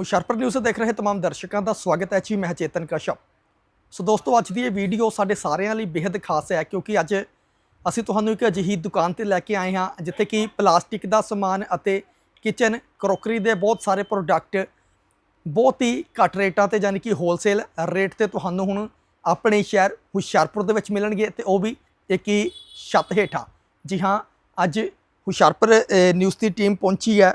Hoshiarpur news ਦੇਖ ਰਹੇ तमाम ਦਰਸ਼ਕਾਂ ਦਾ ਸਵਾਗਤ ਹੈ ਜੀ, ਮੈਂ ਚੇਤਨ ਕਸ਼ਪ। ਸੋ ਦੋਸਤੋ, ਅੱਜ ਦੀ ਇਹ ਵੀਡੀਓ ਸਾਡੇ ਸਾਰਿਆਂ ਲਈ ਬੇहद ਖਾਸ ਹੈ, ਕਿਉਂਕਿ ਅੱਜ ਅਸੀਂ ਤੁਹਾਨੂੰ ਇੱਕ ਅਜਿਹੀ ਦੁਕਾਨ ਤੇ ਲੈ ਕੇ ਆਏ ਹਾਂ, ਜਿੱਥੇ ਕਿ ਪਲਾਸਟਿਕ ਦਾ ਸਮਾਨ ਅਤੇ ਕਿਚਨ, ਕਰੋਕਰੀ ਦੇ ਬਹੁਤ ਸਾਰੇ ਪ੍ਰੋਡਕਟ ਬਹੁਤ ਹੀ ਘੱਟ ਰੇਟਾਂ ਤੇ ਯਾਨੀ ਕਿ ਹੋਲਸੇਲ ਰੇਟ ਤੇ ਤੁਹਾਨੂੰ ਹੁਣ ਆਪਣੇ ਸ਼ਹਿਰ ਹੁਸ਼ਿਆਰਪੁਰ ਦੇ ਵਿੱਚ ਮਿਲਣਗੇ ਤੇ ਉਹ ਵੀ ਇੱਕ ਹੀ ਛੱਤ ਹੇਠਾਂ। ਜੀ ਹਾਂ, ਅੱਜ ਹੁਸ਼ਿਆਰਪੁਰ ਨਿਊਜ਼ ਦੀ ਟੀਮ ਪਹੁੰਚੀ ਹੈ।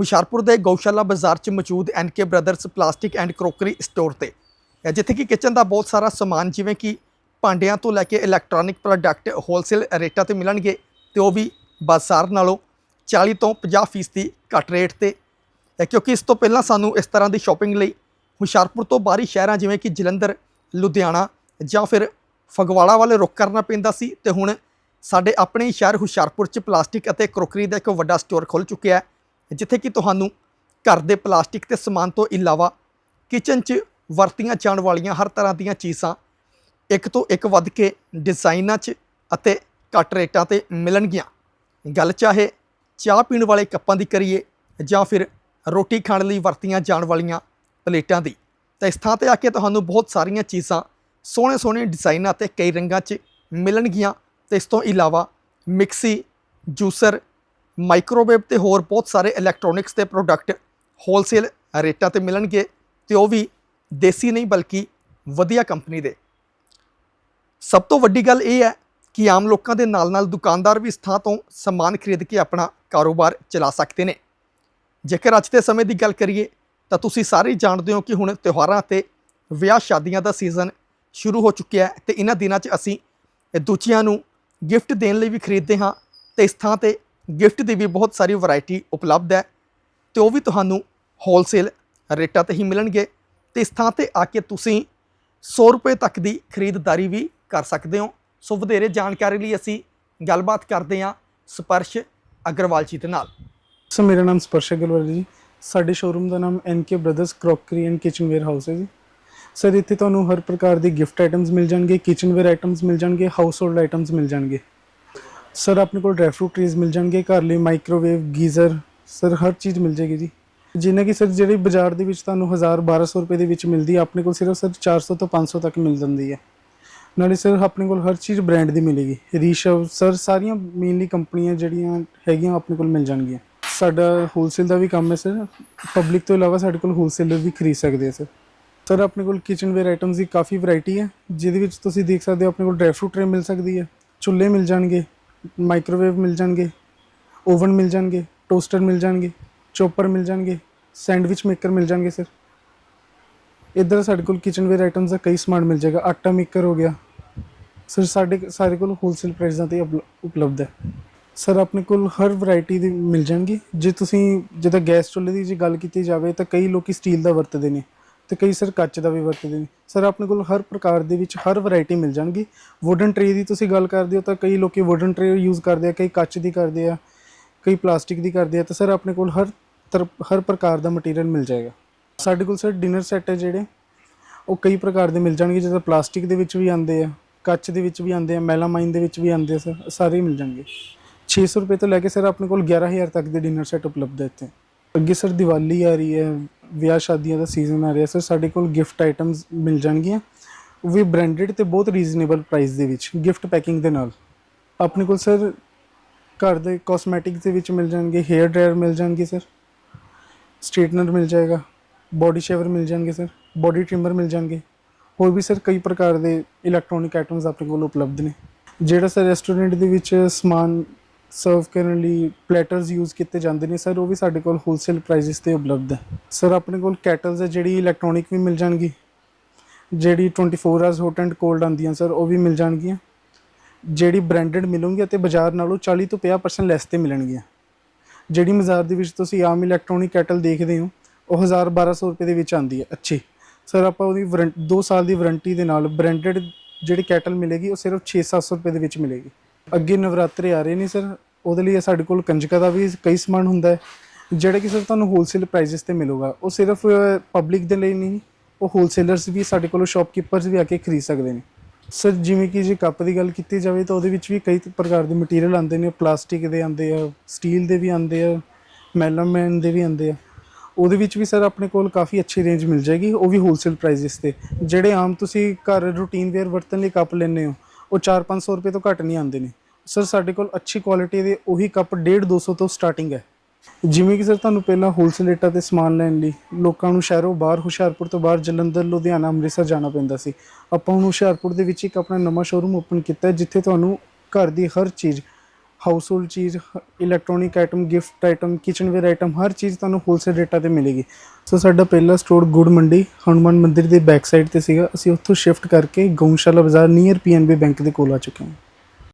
ਹੁਸ਼ਿਆਰਪੁਰ ਦੇ ਗਊਸ਼ਾਲਾ ਬਾਜ਼ਾਰ 'ਚ ਮੌਜੂਦ NK brothers plastic and crockery store ਤੇ। ਅ, ਜਿੱਥੇ ਕਿ ਕਿਚਨ ਦਾ ਬਹੁਤ ਸਾਰਾ ਸਮਾਨ ਜਿਵੇਂ ਕਿ ਭਾਂਡਿਆਂ ਤੋਂ ਲੈ ਕੇ ਇਲੈਕਟ੍ਰੋਨਿਕ ਪ੍ਰੋਡਕਟ ਹੋਲਸੇਲ ਰੇਟਾਂ ਤੇ ਮਿਲਣਗੇ ਤੇ ਉਹ ਵੀ ਬਾਜ਼ਾਰ ਨਾਲੋਂ 40 ਤੋਂ 50 ਫੀਸਦੀ ਘੱਟ ਰੇਟ ਤੇ। ਅ, ਕਿਉਂਕਿ ਇਸ ਤੋਂ ਪਹਿਲਾਂ ਸਾਨੂੰ ਇਸ ਤਰ੍ਹਾਂ ਦੀ ਸ਼ਾਪਿੰਗ ਲਈ ਹੁਸ਼ਿਆਰਪੁਰ ਤੋਂ ਬਾਹਰੀ ਸ਼ਹਿਰਾਂ ਜਿਵੇਂ ਕਿ ਜਲੰਧਰ ਲੁਧਿਆਣਾ ਜਾਂ ਫਿਰ ਫਗਵਾੜਾ ਵਾਲੇ ਰੁਕ ਕਰਨਾ ਪੈਂਦਾ ਸੀ ਤੇ ਹੁਣ ਸਾਡੇ ਆਪਣੇ ਸ਼ਹਿਰ ਹੁਸ਼ਿਆਰਪੁਰ 'ਚ ਪਲਾਸਟਿਕ ਅਤੇ ਕਰੋਕਰੀ ਦਾ ਇੱਕ ਵੱਡਾ ਸਟੋਰ ਖੁੱਲ ਚੁੱਕਿਆ ਹੈ। ਜਿੱਥੇ ਕਿ ਤੁਹਾਨੂੰ ਘਰ ਦੇ ਪਲਾਸਟਿਕ ਤੇ ਸਮਾਨ ਤੋਂ ਇਲਾਵਾ ਕਿਚਨ 'ਚ ਵਰਤੀਆਂ ਜਾਣ ਵਾਲੀਆਂ ਹਰ ਤਰ੍ਹਾਂ ਦੀਆਂ ਚੀਜ਼ਾਂ ਇੱਕ ਤੋਂ ਇੱਕ ਵੱਧ ਕੇ ਡਿਜ਼ਾਈਨਾਂ 'ਚ ਅਤੇ ਘੱਟ ਰੇਟਾਂ ਤੇ ਮਿਲਣਗੀਆਂ। ਗੱਲ ਚਾਹੇ ਚਾਹ ਪੀਣ ਵਾਲੇ ਕੱਪਾਂ ਦੀ ਕਰੀਏ ਜਾਂ ਫਿਰ ਰੋਟੀ ਖਾਣ ਲਈ ਵਰਤੀਆਂ ਜਾਣ ਵਾਲੀਆਂ ਪਲੇਟਾਂ ਦੀ। ਤਾਂ ਇਸ ਥਾਂ ਤੇ ਆ ਕੇ ਤੁਹਾਨੂੰ ਬਹੁਤ ਸਾਰੀਆਂ ਚੀਜ਼ਾਂ ਸੋਹਣੇ ਸੋਹਣੇ ਡਿਜ਼ਾਈਨਾਂ ਤੇ ਕਈ ਰੰਗਾਂ 'ਚ ਮਿਲਣਗੀਆਂ। ਤੇ ਇਸ ਤੋਂ ਇਲਾਵਾ ਮਿਕਸੀ, ਜੂਸਰ ਮਾਈਕ੍ਰੋਵੇਵ ਤੇ ਹੋਰ ਬਹੁਤ ਸਾਰੇ ਇਲੈਕਟ੍ਰੋਨਿਕਸ ਦੇ ਪ੍ਰੋਡਕਟ ਹੋਲਸੇਲ ਰੇਟਾਂ ਤੇ ਮਿਲਣਗੇ ਤੇ ਉਹ ਵੀ ਦੇਸੀ ਨਹੀਂ ਬਲਕਿ ਵਧੀਆ ਕੰਪਨੀ ਦੇ। ਸਭ ਤੋਂ ਵੱਡੀ ਗੱਲ ਇਹ ਹੈ ਕਿ ਆਮ ਲੋਕਾਂ ਦੇ ਨਾਲ-ਨਾਲ ਦੁਕਾਨਦਾਰ ਵੀ ਇਸ ਥਾਂ ਤੋਂ ਸਮਾਨ ਖਰੀਦ ਕੇ ਆਪਣਾ ਕਾਰੋਬਾਰ ਚਲਾ ਸਕਦੇ ਨੇ। ਜੇਕਰ ਅੱਜ ਦੇ ਸਮੇਂ ਦੀ ਗੱਲ ਕਰੀਏ ਤਾਂ ਤੁਸੀਂ ਸਾਰੇ ਜਾਣਦੇ ਹੋ ਕਿ ਹੁਣ ਤਿਉਹਾਰਾਂ ਤੇ ਵਿਆਹ ਸ਼ਾਦੀਆਂ ਦਾ ਸੀਜ਼ਨ ਸ਼ੁਰੂ ਹੋ ਚੁੱਕਿਆ ਹੈ ਤੇ ਇਹਨਾਂ ਦਿਨਾਂ 'ਚ ਅਸੀਂ ਦੂਜਿਆਂ ਨੂੰ ਗਿਫਟ ਦੇਣ ਲਈ ਵੀ ਖਰੀਦਦੇ ਹਾਂ ਤੇ ਇਸ ਥਾਂ ਤੇ ਗਿਫਟ ਦੀ ਵੀ ਬਹੁਤ ਸਾਰੀ ਵੈਰਾਈਟੀ ਉਪਲਬਧ ਹੈ ਤੇ ਉਹ ਵੀ ਤੁਹਾਨੂੰ ਹੋਲਸੇਲ ਰੇਟਾਂ ਤੇ ਹੀ ਮਿਲਣਗੇ ਤੇ ਇਸ ਥਾਂ ਤੇ ਆ ਕੇ ਤੁਸੀਂ 100 ਰੁਪਏ ਤੱਕ ਦੀ ਖਰੀਦਦਾਰੀ ਵੀ ਕਰ ਸਕਦੇ ਹੋ। ਸੋ ਵਧੇਰੇ ਜਾਣਕਾਰੀ ਲਈ ਅਸੀਂ ਗੱਲਬਾਤ ਕਰਦੇ ਹਾਂ ਸਪਰਸ਼ ਅਗਰਵਾਲ ਜੀ ਦੇ ਨਾਲ। ਸਰ, ਮੇਰਾ ਨਾਮ ਸਪਰਸ਼ ਅਗਰਵਾਲ ਜੀ। ਸਾਡੇ ਸ਼ੋਰੂਮ ਦਾ ਨਾਮ NK brothers crockery and kitchenware house ਹੈ ਜੀ। ਸਰ, ਇੱਥੇ ਤੁਹਾਨੂੰ ਹਰ ਪ੍ਰਕਾਰ ਦੇ ਗਿਫਟ ਆਈਟਮਸ ਮਿਲ ਜਾਣਗੇ ਕਿਚਨਵੇਅਰ ਆਈਟਮਸ ਮਿਲ ਜਾਣਗੇ ਹਾਊਸ ਹੋਲਡ ਆਈਟਮਸ ਮਿਲ ਜਾਣਗੇ। ਸਰ, ਆਪਣੇ ਕੋਲ ਡਰਾਈ ਫਰੂਟ ਟਰੀਜ਼ ਮਿਲ ਜਾਣਗੇ, ਘਰ ਲਈ ਮਾਈਕ੍ਰੋਵੇਵ, ਗੀਜ਼ਰ, ਸਰ, ਹਰ ਚੀਜ਼ ਮਿਲ ਜਾਏਗੀ ਜੀ। ਜਿੰਨਾ ਕਿ ਸਰ, ਜਿਹੜੀ ਬਾਜ਼ਾਰ ਦੇ ਵਿੱਚ ਤੁਹਾਨੂੰ 1000 1200 ਰੁਪਏ ਦੇ ਵਿੱਚ ਮਿਲਦੀ ਹੈ, ਆਪਣੇ ਕੋਲ ਸਿਰਫ ਸਰ 400 ਤੋਂ 500 ਤੱਕ ਮਿਲ ਜਾਂਦੀ ਹੈ। ਨਾਲੇ ਸਰ, ਆਪਣੇ ਕੋਲ ਹਰ ਚੀਜ਼ ਬ੍ਰਾਂਡ ਦੀ ਮਿਲੇਗੀ। ਰੀਸ਼ਵ, ਸਰ, ਸਾਰੀਆਂ ਮੇਨਲੀ ਕੰਪਨੀਆਂ ਜਿਹੜੀਆਂ ਹੈਗੀਆਂ, ਆਪਣੇ ਕੋਲ ਮਿਲ ਜਾਣਗੀਆਂ। ਸਾਡਾ ਹੋਲਸੇਲ ਦਾ ਵੀ ਕੰਮ ਹੈ ਸਰ। ਪਬਲਿਕ ਤੋਂ ਇਲਾਵਾ ਸਾਡੇ ਕੋਲ ਹੋਲਸੇਲਰ ਵੀ ਖਰੀਦ ਸਕਦੇ ਆ ਸਰ। ਸਰ, ਆਪਣੇ ਕੋਲ ਕਿਚਨਵੇਅਰ ਆਈਟਮਸ ਦੀ ਕਾਫੀ ਵੈਰਾਈਟੀ ਹੈ, ਜਿਹਦੇ ਵਿੱਚ ਤੁਸੀਂ ਦੇਖ ਸਕਦੇ ਹੋ, ਆਪਣੇ ਕੋਲ ਡਰਾਈ ਫਰੂਟ ਟਰੇ ਮਿਲ ਸਕਦੀ ਹੈ, ਚੁੱਲ੍ਹੇ ਮਿਲ ਜਾਣਗੇ ਮਾਈਕ੍ਰੋਵੇਵ ਮਿਲ ਜਾਣਗੇ, ਓਵਨ ਮਿਲ ਜਾਣਗੇ, ਟੋਸਟਰ ਮਿਲ ਜਾਣਗੇ, ਚੋਪਰ ਮਿਲ ਜਾਣਗੇ, ਸੈਂਡਵਿਚ ਮੇਕਰ ਮਿਲ ਜਾਣਗੇ ਸਰ। ਇੱਧਰ ਸਾਡੇ ਕੋਲ ਕਿਚਨਵੇਅਰ ਆਈਟਮਸ ਦਾ ਕਈ ਸਮਾਨ ਮਿਲ ਜਾਏਗਾ, ਆਟਾ ਮੇਕਰ ਹੋ ਗਿਆ। ਸਰ ਸਾਡੇ ਸਾਰੇ ਕੋਲ ਹੋਲਸੇਲ ਪ੍ਰਾਈਸਾਂ ਤੇ ਉਪਲ- ਉਪਲਬਧ ਹੈ। ਸਰ ਆਪਣੇ ਕੋਲ ਹਰ ਵੈਰਾਈਟੀ ਦੀ ਮਿਲ ਜਾਣਗੀ। ਜੇ ਤੁਸੀਂ, ਜਿੱਦਾਂ ਗੈਸ ਚੁੱਲ੍ਹੇ ਦੀ ਜੇ ਗੱਲ ਕੀਤੀ ਜਾਵੇ ਤਾਂ ਕਈ ਲੋਕੀ ਸਟੀਲ ਦਾ ਵਰਤਦੇ ਨੇ। ਤੇ ਕਈ ਸਰ ਕੱਚ ਦਾ ਵੀ ਵਰਤਦੇ ਨੇ। ਸਰ, ਆਪਣੇ ਕੋਲ ਹਰ ਪ੍ਰਕਾਰ ਦੇ ਵਿੱਚ ਹਰ ਵੈਰਾਈਟੀ ਮਿਲ ਜਾਣਗੀ। ਵੁਡਨ ਟਰੇ ਦੀ ਤੁਸੀਂ ਗੱਲ ਕਰਦੇ ਹੋ ਤਾਂ ਕਈ ਲੋਕੀ ਵੁਡਨ ਟਰੇ ਯੂਜ਼ ਕਰਦੇ ਆ, ਕਈ ਕੱਚ ਦੀ ਕਰਦੇ ਆ, ਕਈ ਪਲਾਸਟਿਕ ਦੀ ਕਰਦੇ ਆ ਤਾਂ ਸਰ ਆਪਣੇ ਕੋਲ ਹਰ ਤਰ- ਹਰ ਪ੍ਰਕਾਰ ਦਾ ਮਟੀਰੀਅਲ ਮਿਲ ਜਾਏਗਾ। ਸਾਡੇ ਕੋਲ ਸਰ ਡਿਨਰ ਸੈੱਟ ਹੈ ਜਿਹੜੇ, ਉਹ ਕਈ ਪ੍ਰਕਾਰ ਦੇ ਮਿਲ ਜਾਣਗੇ, ਜਿੱਦਾਂ ਪਲਾਸਟਿਕ ਦੇ ਵਿੱਚ ਵੀ ਆਉਂਦੇ ਆ, ਕੱਚ ਦੇ ਵਿੱਚ ਵੀ ਆਉਂਦੇ ਆ ਮੈਲਾਮਾਈਨ ਦੇ ਵਿੱਚ ਵੀ ਆਉਂਦੇ ਆ ਸਰ, ਸਾਰੇ ਹੀ ਮਿਲ ਜਾਣਗੇ। 600 ਰੁਪਏ ਤੋਂ ਲੈ ਕੇ ਸਰ ਆਪਣੇ ਕੋਲ 11000 ਤੱਕ ਦੇ ਡਿਨਰ ਸੈੱਟ ਉਪਲਬਧ ਹੈ ਇੱਥੇ। ਅੱਗੇ ਸਰ ਦੀਵਾਲੀ ਆ ਰਹੀ ਹੈ ਵਿਆਹ ਸ਼ਾਦੀਆਂ ਦਾ ਸੀਜ਼ਨ ਆ ਰਿਹਾ ਸਰ ਸਾਡੇ ਕੋਲ ਗਿਫਟ ਆਈਟਮਸ ਮਿਲ ਜਾਣਗੀਆਂ। ਉਹ ਵੀ ਬ੍ਰਾਂਡਡ ਤੇ ਬਹੁਤ ਰੀਜ਼ਨੇਬਲ ਪ੍ਰਾਈਸ ਦੇ ਵਿੱਚ ਗਿਫਟ ਪੈਕਿੰਗ ਦੇ ਨਾਲ। ਆਪਣੇ ਕੋਲ ਸਰ ਘਰ ਦੇ ਕਾਸਮੈਟਿਕਸ ਦੇ ਵਿੱਚ ਮਿਲ ਜਾਣਗੇ ਹੇਅਰ ਡਰਾਇਰ ਮਿਲ ਜਾਣਗੇ ਸਰ ਸਟ੍ਰੇਟਨਰ ਮਿਲ ਜਾਏਗਾ ਬੋਡੀ ਸ਼ੇਵਰ ਮਿਲ ਜਾਣਗੇ ਸਰ ਬੋਡੀ ਟ੍ਰਿਮਰ ਮਿਲ ਜਾਣਗੇ। ਹੋਰ ਵੀ ਸਰ ਕਈ ਪ੍ਰਕਾਰ ਦੇ ਇਲੈਕਟ੍ਰੋਨਿਕ ਆਈਟਮਸ ਆਪਣੇ ਕੋਲ ਉਪਲਬਧ ਨੇ। ਜਿਹੜਾ ਸਰ ਰੈਸਟੋਰੈਂਟ ਦੇ ਵਿੱਚ ਸਮਾਨ ਸਰਵ ਕਰਨ ਲਈ ਪਲੇਟਰਸ ਯੂਜ਼ ਕੀਤੇ ਜਾਂਦੇ ਨੇ ਸਰ ਉਹ ਵੀ ਸਾਡੇ ਕੋਲ ਹੋਲਸੇਲ ਪ੍ਰਾਈਸਿਸ ਤੇ ਉਪਲਬਧ ਹੈ। ਸਰ ਆਪਣੇ ਕੋਲ ਕੈਟਲਸ ਹੈ, ਜਿਹੜੀ ਇਲੈਕਟ੍ਰੋਨਿਕ ਵੀ ਮਿਲ ਜਾਣਗੀ। ਜਿਹੜੀ 24 ਆਵਰਸ ਹੌਟ ਐਂਡ ਕੋਲਡ ਆਉਂਦੀਆਂ ਸਰ ਉਹ ਵੀ ਮਿਲ ਜਾਣਗੀਆਂ। ਜਿਹੜੀ ਬ੍ਰਾਂਡਡ ਮਿਲੂਗੀ ਅਤੇ ਬਾਜ਼ਾਰ ਨਾਲੋਂ 40 ਤੋਂ 50% ਲੈਸ ਤੇ ਮਿਲਣਗੀਆਂ। ਜਿਹੜੀ ਬਾਜ਼ਾਰ ਦੇ ਵਿੱਚ ਤੁਸੀਂ ਆਮ ਇਲੈਕਟ੍ਰੋਨਿਕ ਕੈਟਲ ਦੇਖਦੇ ਹੋ, ਉਹ 1000 1200 ਰੁਪਏ ਦੇ ਵਿੱਚ ਆਉਂਦੀ ਹੈ। ਅੱਛੀ। ਸਰ ਆਪਾਂ ਉਹਦੀ 2 ਸਾਲ ਦੀ ਵਾਰੰਟੀ ਦੇ ਨਾਲ ਬ੍ਰਾਂਡਡ ਜਿਹੜੀ ਕੈਟਲ ਮਿਲੇਗੀ, ਉਹ ਸਿਰਫ 6-700 ਰੁਪਏ ਦੇ ਵਿੱਚ ਮਿਲੇਗੀ। ਅੱਗੇ ਨਵਰਾਤਰੇ ਆ ਰਹੇ ਨੇ ਸਰ, ਉਹਦੇ ਲਈ ਸਾਡੇ ਕੋਲ ਕੰਜਕਾ ਦਾ ਵੀ ਕਈ ਸਮਾਨ ਹੁੰਦਾ ਹੈ। ਜਿਹੜਾ ਕਿ ਸਰ ਤੁਹਾਨੂੰ ਹੋਲਸੇਲ ਪ੍ਰਾਈਸਸ ਤੇ ਮਿਲੂਗਾ, ਉਹ ਸਿਰਫ ਪਬਲਿਕ ਦੇ ਲਈ ਨਹੀਂ, ਉਹ ਹੋਲਸੇਲਰਸ ਵੀ ਸਾਡੇ ਕੋਲੋਂ ਸ਼ਾਪਕੀਪਰਸ ਵੀ ਆ ਕੇ ਖਰੀਦ ਸਕਦੇ ਨੇ। ਸਰ, ਜਿਵੇਂ ਕਿ ਜੇ ਕੱਪ ਦੀ ਗੱਲ ਕੀਤੀ ਜਾਵੇ ਤਾਂ ਉਹਦੇ ਵਿੱਚ ਵੀ ਕਈ ਪ੍ਰਕਾਰ ਦੇ ਮਟੀਰੀਅਲ ਆਉਂਦੇ ਨੇ ਪਲਾਸਟਿਕ ਦੇ ਆਉਂਦੇ ਆ ਸਟੀਲ ਦੇ ਵੀ ਆਉਂਦੇ ਆ ਮੈਲਾਮੈਨ ਦੇ ਵੀ ਆਉਂਦੇ ਆ। ਉਹਦੇ ਵਿੱਚ ਵੀ ਸਰ ਆਪਣੇ ਕੋਲ ਕਾਫੀ ਅੱਛੀ ਰੇਂਜ ਮਿਲ ਜਾਏਗੀ, ਉਹ ਵੀ ਹੋਲਸੇਲ ਪ੍ਰਾਈਸਿਸ ਤੇ। ਜਿਹੜੇ ਆਮ ਤੁਸੀਂ ਘਰ ਰੂਟੀਨ ਵੇਅਰ ਵਰਤਣ ਲਈ ਕੱਪ ਲੈਂਦੇ ਹੋ ਉਹ 4-500 ਰੁਪਏ ਤੋਂ ਘੱਟ ਨਹੀਂ ਆਉਂਦੇ ਨੇ। ਸਰ ਸਾਡੇ ਕੋਲ ਅੱਛੀ ਕੁਆਲਿਟੀ ਦੇ ਉਹੀ ਕੱਪ 1.5 200 ਤੋਂ ਸਟਾਰਟਿੰਗ ਹੈ। ਜਿਵੇਂ ਕਿ ਸਰ ਤੁਹਾਨੂੰ ਪਹਿਲਾਂ ਹੋਲਸੇਲ ਰੇਟਾਂ ਤੇ ਸਮਾਨ ਲੈਣ ਲਈ ਲੋਕਾਂ ਨੂੰ ਸ਼ਹਿਰੋਂ ਬਾਹਰ ਹੁਸ਼ਿਆਰਪੁਰ ਤੋਂ ਬਾਹਰ ਜਲੰਧਰ, ਲੁਧਿਆਣਾ, ਅੰਮ੍ਰਿਤਸਰ ਜਾਣਾ ਪੈਂਦਾ ਸੀ। ਆਪਾਂ ਹੁਣ ਹੁਸ਼ਿਆਰਪੁਰ ਦੇ ਵਿੱਚ ਇੱਕ ਆਪਣਾ ਨਵਾਂ ਸ਼ੋਰੂਮ ਓਪਨ ਕੀਤਾ ਜਿੱਥੇ ਤੁਹਾਨੂੰ ਘਰ ਦੀ ਹਰ ਚੀਜ਼ ਹਾਊਸ ਹੋਲਡ ਚੀਜ਼ electronic item gift item kitchenware item ਹਰ ਚੀਜ਼ ਤੁਹਾਨੂੰ ਹੋਲਸੇਲ ਰੇਟਾਂ ਤੇ ਮਿਲੇਗੀ। ਸੋ ਸਾਡਾ ਪਹਿਲਾ ਸਟੋਰ ਗੁੜ ਮੰਡੀ, ਹਨੂੰਮਾਨ ਮੰਦਿਰ ਦੇ ਬੈਕ ਸਾਈਡ ਤੇ ਸੀਗਾ। ਅਸੀਂ ਉੱਥੋਂ ਸ਼ਿਫਟ ਕਰਕੇ ਗਊਸ਼ਾਲਾ ਬਾਜ਼ਾਰ ਨੀਅਰ ਪੀਐਨਬੀ ਬੈਂਕ ਦੇ ਕੋਲ ਆ ਚੁੱਕੇ ਹਾਂ।